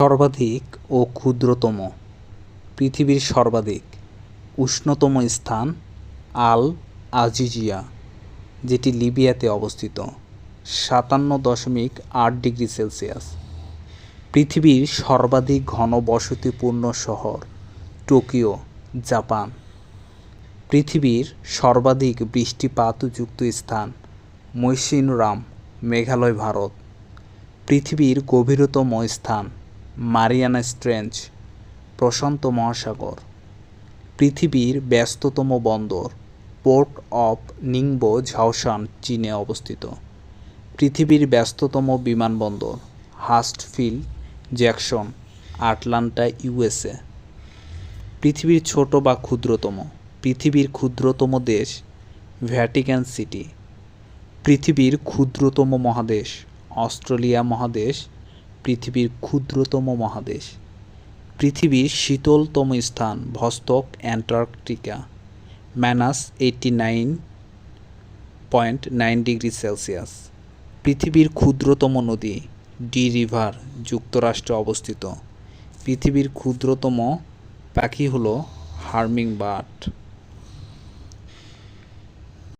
সর্বাধিক ও ক্ষুদ্রতম, পৃথিবীর সর্বাধিক উষ্ণতম স্থান আল আজিজিয়া, যেটি লিবিয়াতে অবস্থিত, সাতান্ন দশমিক আট ডিগ্রি সেলসিয়াস। পৃথিবীর সর্বাধিক ঘনবসতিপূর্ণ শহর টোকিও, জাপান। পৃথিবীর সর্বাধিক বৃষ্টিপাতযুক্ত স্থান মৈশিনরাম মেঘালয়, ভারত। পৃথিবীর গভীরতম স্থান মারিয়ানা স্ট্রেঞ্জ, প্রশান্ত মহাসাগর, পৃথিবীর ব্যস্ততম বন্দর, পোর্ট অফ নিংবো ঝাওশান চীনে অবস্থিত। পৃথিবীর ব্যস্ততম বিমানবন্দর, হাস্টফিল্ড, জ্যাকসন, আটলান্টা, ইউএসএ। পৃথিবীর ছোট বা ক্ষুদ্রতম, পৃথিবীর ক্ষুদ্রতম দেশ, ভ্যাটিক্যান সিটি। পৃথিবীর ক্ষুদ্রতম মহাদেশ, অস্ট্রেলিয়া মহাদেশ পৃথিবীর ক্ষুদ্রতম মহাদেশ। পৃথিবীর শীতলতম স্থান Vostok Antarctica. Minus eighty nine point nine degree Celsius. পৃথিবীর ক্ষুদ্রতম নদী, ডি রিভার, যুক্তরাষ্ট্রে অবস্থিত। পৃথিবীর ক্ষুদ্রতম পাখি হলো হার্মিং বার্ড